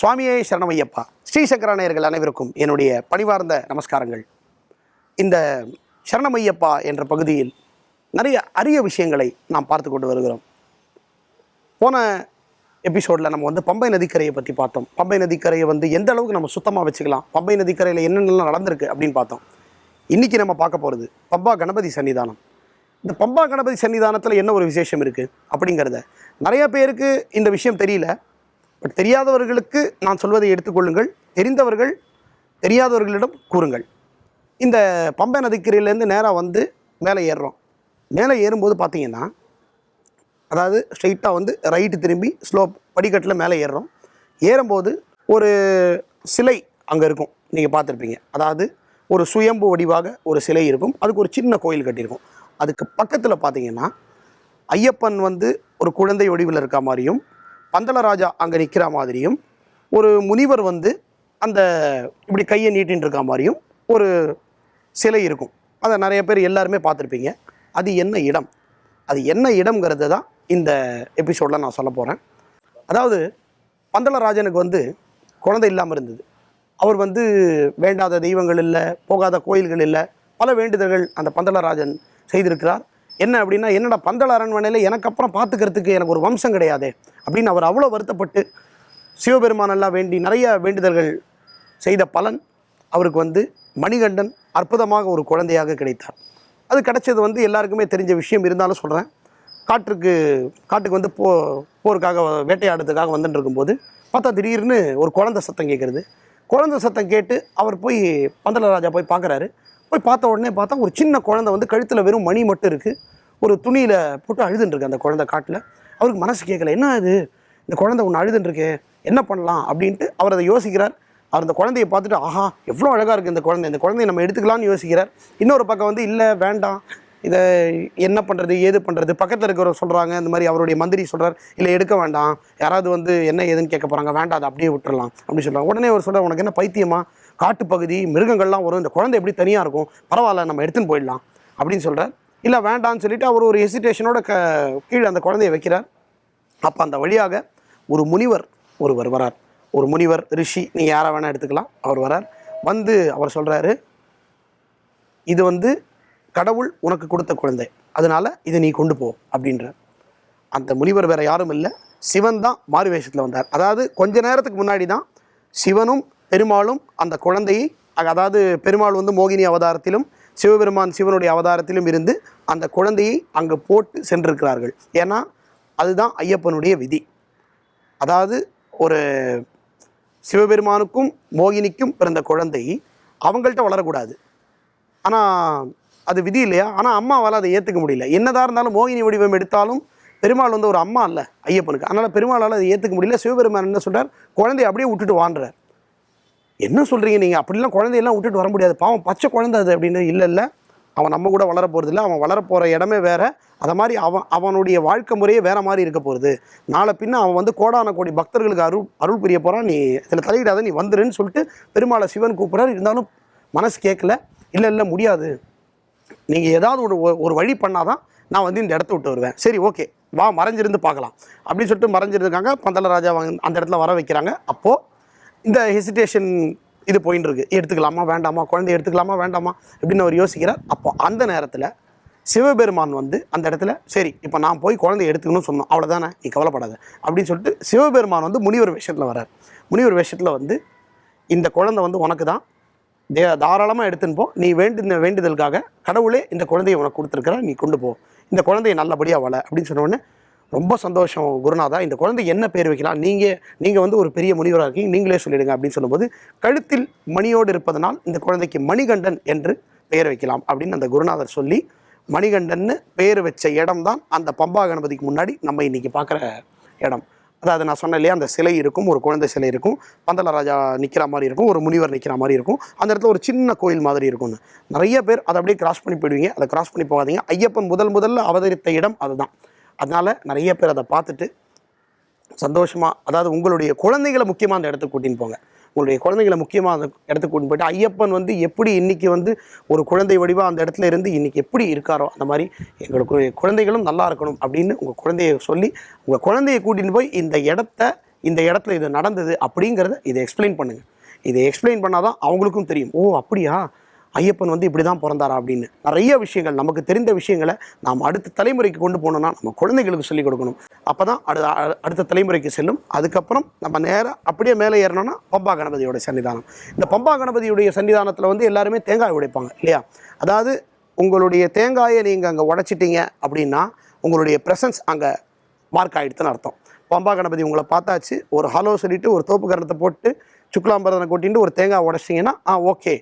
சுவாமியே சரணமையப்பா. ஸ்ரீசங்கரானையர்கள் அனைவருக்கும் என்னுடைய பணிவார்ந்த நமஸ்காரங்கள். இந்த சரணமையப்பா என்ற பகுதியில் நிறைய அரிய விஷயங்களை நாம் பார்த்து கொண்டு வருகிறோம். போன எபிசோடில் நம்ம வந்து பம்பை நதிக்கரையை பற்றி பார்த்தோம். பம்பை நதிக்கரையை வந்து எந்த அளவுக்கு நம்ம சுத்தமாக வச்சுக்கலாம்? பம்பை நதிக்கரையில் என்னென்னலாம் நடந்திருக்கு அப்படின்னு பார்த்தோம். இன்றைக்கி நம்ம பார்க்க போகிறது பம்பா கணபதி சன்னிதானம். இந்த பம்பா கணபதி சன்னிதானத்தில் என்ன ஒரு விசேஷம் இருக்குது அப்படிங்கிறத. நிறைய பேருக்கு இந்த விஷயம் தெரியல. பட் தெரியாதவர்களுக்கு நான் சொல்வதை எடுத்துக்கொள்ளுங்கள் தெரிந்தவர்கள் தெரியாதவர்களிடம் கூறுங்கள். இந்த பம்பை நதிக்கரையிலேருந்து நேராக வந்து மேலே ஏறுறோம். மேலே ஏறும்போது பார்த்தீங்கன்னா அதாவது ஸ்ட்ரைட்டாக வந்து ரைட்டு திரும்பி ஸ்லோப் படிக்கட்டில் மேலே ஏறுறோம். ஏறும்போது ஒரு சிலை அங்கே இருக்கும். நீங்கள் பார்த்துருப்பீங்க. அதாவது ஒரு சுயம்பு வடிவாக ஒரு சிலை இருக்கும். அதுக்கு ஒரு சின்ன கோயில் கட்டியிருக்கும். அதுக்கு பக்கத்தில் பார்த்தீங்கன்னா ஐயப்பன் வந்து ஒரு குழந்தை வடிவில் இருக்க மாதிரியும் பந்தளராஜா அங்கே நிற்கிற மாதிரியும் ஒரு முனிவர் வந்து அந்த இப்படி கையை நீட்டின்னு இருக்க மாதிரியும் ஒரு சிலை இருக்கும். அதை நிறைய பேர் எல்லாருமே பார்த்துருப்பீங்க. அது என்ன இடம்? அது என்ன இடம்ங்கிறது தான் இந்த எபிசோடில் நான் சொல்ல போகிறேன் அதாவது பந்தளராஜனுக்கு வந்து குழந்தை இல்லாமல் இருந்தது. அவர் வந்து வேண்டாத தெய்வங்கள் இல்லை போகாத கோயில்கள் இல்லை பல வேண்டுதல்கள் அந்த பந்தளராஜன் செய்திருக்கிறார். என்ன அப்படின்னா என்னடா பந்தள அரண்மனையில் எனக்கு அப்புறம் பார்த்துக்கிறதுக்கு எனக்கு ஒரு வம்சம் கிடையாது. அப்படின்னு அவர் அவ்வளோ வருத்தப்பட்டு சிவபெருமானெல்லாம் வேண்டி நிறைய வேண்டுதல்கள் செய்த பலன் அவருக்கு வந்து மணிகண்டன் அற்புதமாக ஒரு குழந்தையாக கிடைத்தார். அது கிடைச்சது வந்து எல்லாருக்குமே தெரிஞ்ச விஷயம் இருந்தாலும் சொல்கிறேன் காட்டுக்கு காட்டுக்கு வந்து போ போருக்காக வேட்டையாடுறதுக்காக வந்துட்டு இருக்கும்போது பார்த்தா திடீர்னு ஒரு குழந்தை சத்தம் கேட்குறது. குழந்தை சத்தம் கேட்டு அவர் போய் பந்தலராஜா போய் பார்க்குறாரு. போய் பார்த்த உடனே பார்த்தா ஒரு சின்ன குழந்தை வந்து கழுத்தில் வெறும் மணி மட்டும் இருக்குது ஒரு துணியில் போட்டு அழுதுன்ட்ருக்கு அந்த குழந்தை காட்டில். அவருக்கு மனசு கேட்கல என்ன அது இந்த குழந்தை ஒன்று அழுதுன்னு என்ன பண்ணலாம்? அப்படின்ட்டு அவர் அதை யோசிக்கிறார். அவர் அந்த குழந்தையை பார்த்துட்டு ஆஹா எவ்வளோ அழகாக இருக்குது இந்த குழந்தை. இந்த குழந்தைய நம்ம எடுத்துக்கலாம்னு யோசிக்கிறார். இன்னொரு பக்கம் வந்து இல்லை வேண்டாம். இதை என்ன பண்ணுறது ஏது பண்ணுறது பக்கத்தில் இருக்கிறவர் சொல்கிறாங்க இந்த மாதிரி அவருடைய மந்திரி சொல்கிறார் இல்லை எடுக்க வேண்டாம். யாராவது வந்து என்ன ஏதுன்னு கேட்க போகிறாங்க வேண்டாம் அதை அப்படியே விட்டுறலாம். அப்படின்னு சொல்கிறாங்க உடனே அவர் சொல்கிறார் உனக்கு என்ன பைத்தியமா? காட்டுப்பகுதி மிருகங்கள்லாம் வரும். இந்த குழந்தை எப்படி தனியாக இருக்கும்? பரவாயில்ல நம்ம எடுத்துன்னு போயிடலாம். அப்படின்னு சொல்கிறார் இல்லை வேண்டாம்னு சொல்லிட்டு அவர் ஒரு ஹெசிடேஷனோட க கீழே அந்த குழந்தைய வைக்கிறார். அப்போ அந்த வழியாக ஒரு முனிவர் ஒருவர் வரார். ஒரு முனிவர் ரிஷி நீங்கள் யாரை வேணால் எடுத்துக்கலாம். அவர் வரார். வந்து அவர் சொல்கிறாரு இது வந்து கடவுள் உனக்கு கொடுத்த குழந்தை. அதனால இதை நீ கொண்டு போ அப்படின்ற அந்த முனிவர் வேறு யாரும் இல்லை. சிவன் தான் மாறு வேஷத்தில் வந்தார். அதாவது கொஞ்ச நேரத்துக்கு முன்னாடி தான் சிவனும் பெருமாளும் அந்த குழந்தையை அதாவது பெருமாள் வந்து மோகினி அவதாரத்திலும் சிவபெருமான் சிவனுடைய அவதாரத்திலும் இருந்து அந்த குழந்தையை அங்கே போட்டு சென்றிருக்கிறார்கள். ஏன்னா அதுதான் ஐயப்பனுடைய விதி. அதாவது ஒரு சிவபெருமானுக்கும் மோகினிக்கும் பிறந்த குழந்தை அவங்கள்ட்ட வளரக்கூடாது. ஆனால் அது விதி இல்லையா? ஆனால் அம்மாவால் அதை ஏற்றுக்க முடியல. என்னதாக இருந்தாலும் மோகினி வடிவம் எடுத்தாலும் பெருமாள் வந்து ஒரு அம்மா இல்லை ஐயப்பனுக்கு. அதனால் பெருமாளால் அதை ஏற்றுக்க முடியல. சிவபெருமான் என்ன சொல்கிறார் குழந்தைய அப்படியே விட்டுட்டு வாண்டுறார் என்ன சொல்கிறீங்க நீங்கள் அப்படிலாம் குழந்தையெல்லாம் விட்டுட்டு வர முடியாது. பாவம் பச்சை குழந்தை அது அப்படின்னு. இல்லை இல்லை. அவன் நம்ம கூட வளர போகிறதில்ல அவன் வளர போகிற இடமே வேறு. அதை மாதிரி அவன் அவனுடைய வாழ்க்கை முறையே வேறு மாதிரி இருக்க போகிறது நாளை பின்ன அவன் வந்து கோடான கோடி பக்தர்களுக்கு அருள் அருள் புரிய போகிறான் நீ இதில் தலையிடாத நீ வந்துருன்னு சொல்லிட்டு பெருமாளை சிவன் கூப்பிட்றாரு. இருந்தாலும் மனசு கேட்கல. இல்லை இல்லை முடியாது. நீங்கள் ஏதாவது ஒரு ஒரு வழி பண்ணாதான் நான் வந்து இந்த இடத்த விட்டு வருவேன். சரி ஓகே. வா மறைஞ்சிருந்து பார்க்கலாம். அப்படின்னு சொல்லிட்டு மறைஞ்சிருக்காங்க. பந்தள ராஜா அந்த இடத்துல வர வைக்கிறாங்க. அப்போது இந்த ஹெசிடேஷன் இது போயின்னு இருக்கு. எடுத்துக்கலாமா வேண்டாமா? குழந்தைய எடுத்துக்கலாமா வேண்டாமா? அப்படின்னு அவர் யோசிக்கிறார். அப்போ அந்த நேரத்தில் சிவபெருமான் வந்து அந்த இடத்துல சரி இப்போ நான் போய் குழந்தைய எடுத்துக்கணும்னு சொன்னோம். அவ்வளோதானே நீ கவலைப்படாத. அப்படின்னு சொல்லிட்டு சிவபெருமான் வந்து முனிவர் வேஷத்தில் வரார் முனிவர் வேஷத்தில் வந்து இந்த குழந்தை வந்து உனக்கு தான் தே தாராளமாக எடுத்துன்னு போ. நீ வேண்டு வேண்டுதலுக்காக கடவுளே இந்த குழந்தையை உனக்கு கொடுத்துருக்குற நீ கொண்டு போ. இந்த குழந்தையை நல்லபடியாக வள. அப்படின்னு சொன்னோடனே ரொம்ப சந்தோஷம் குருநாதா. இந்த குழந்தை என்ன பேர் வைக்கலாம்? நீங்கள் நீங்கள் வந்து ஒரு பெரிய முனிவராக இருக்கீங்க. நீங்களே சொல்லிடுங்க அப்படின்னு சொல்லும்போது கழுத்தில் மணியோடு இருப்பதனால் இந்த குழந்தைக்கு மணிகண்டன் என்று பெயர் வைக்கலாம் அப்படின்னு அந்த குருநாதர் சொல்லி மணிகண்டன்னு பெயர் வச்ச இடம் தான் அந்த பம்பா கணபதிக்கு முன்னாடி நம்ம இன்றைக்கி பார்க்குற இடம். அதாவது நான் சொன்னேன் இல்லையா அந்த சிலை இருக்கும் ஒரு குழந்தை சிலை இருக்கும் பந்தலராஜா நிற்கிற மாதிரி இருக்கும் ஒரு முனிவர் நிற்கிற மாதிரி இருக்கும். அந்த இடத்துல ஒரு சின்ன கோயில் மாதிரி இருக்கும்னு. நிறைய பேர் அதை அப்படியே கிராஸ் பண்ணி போயிடுவீங்க. அதை கிராஸ் பண்ணி போகாதீங்க. ஐயப்பன் முதல் முதல்ல அவதரித்த இடம் அதுதான். அதனால் நிறைய பேர் அதை பார்த்துட்டு சந்தோஷமாக அதாவது உங்களுடைய குழந்தைகளை முக்கியமாக அந்த இடத்துக்கு கூட்டின்னு போங்க. உங்களுடைய குழந்தைங்களை முக்கியமாக அந்த இடத்துக்கு கூட்டின்னு போயிட்டு ஐயப்பன் வந்து எப்படி இன்னைக்கு வந்து ஒரு குழந்தை வடிவாக அந்த இடத்துல இருந்து இன்னைக்கு எப்படி இருக்காரோ அந்த மாதிரி எங்களுக்கு குழந்தைகளும் நல்லா இருக்கணும் அப்படின்னு உங்கள் குழந்தைய சொல்லி உங்கள் குழந்தைய கூட்டின்னு போய் இந்த இடத்த இந்த இடத்துல இது நடந்தது அப்படிங்கிறத இதை எக்ஸ்பிளைன் பண்ணுங்கள் இதை எக்ஸ்பிளைன் பண்ணாதான் அவங்களுக்கும் தெரியும். ஓ அப்படியா? ஐயப்பன் வந்து இப்படி தான் பிறந்தாரா அப்படின்னு. நிறைய விஷயங்கள் நமக்கு தெரிந்த விஷயங்களை நாம் அடுத்த தலைமுறைக்கு கொண்டு போகணும்னா நம்ம குழந்தைகளுக்கு சொல்லிக் கொடுக்கணும். அப்போ தான் அடு அடுத்த தலைமுறைக்கு செல்லும். அதுக்கப்புறம் நம்ம நேராக அப்படியே மேலே ஏறணும்னா பம்பா கணபதியோட சன்னிதானம். இந்த பம்பா கணபதியுடைய சன்னிதானத்தில் வந்து எல்லாருமே தேங்காய் உடைப்பாங்க இல்லையா? அதாவது உங்களுடைய தேங்காயை நீங்கள் அங்கே உடைச்சிட்டீங்க அப்படின்னா உங்களுடைய ப்ரெசன்ஸ் அங்கே மார்க் ஆகிடுதுன்னு அர்த்தம். பம்பா கணபதி உங்களை பார்த்தாச்சு ஒரு ஹலோ சொல்லிவிட்டு ஒரு தோப்பு கரணத்தை போட்டு சுக்லாம்பரதனை கொட்டிட்டு ஒரு தேங்காய் உடைச்சிங்கன்னா ஆ ஓகே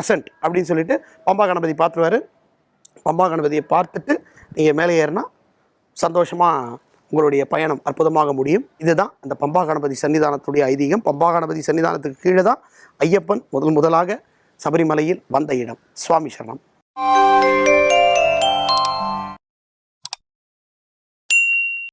ப்ரெசன்ட் அப்படின்னு சொல்லிட்டு பம்பா கணபதி பார்த்துருவார். பம்பா கணபதியை பார்த்துட்டு நீங்கள் மேலே ஏறினா சந்தோஷமாக உங்களுடைய பயணம் அற்புதமாக முடியும். இதுதான் அந்த பம்பா கணபதி சன்னிதானத்துடைய ஐதீகம். பம்பா கணபதி சன்னிதானத்துக்கு கீழே தான் ஐயப்பன் முதல் முதலாக சபரிமலையில் வந்த இடம். சுவாமி சரணம்.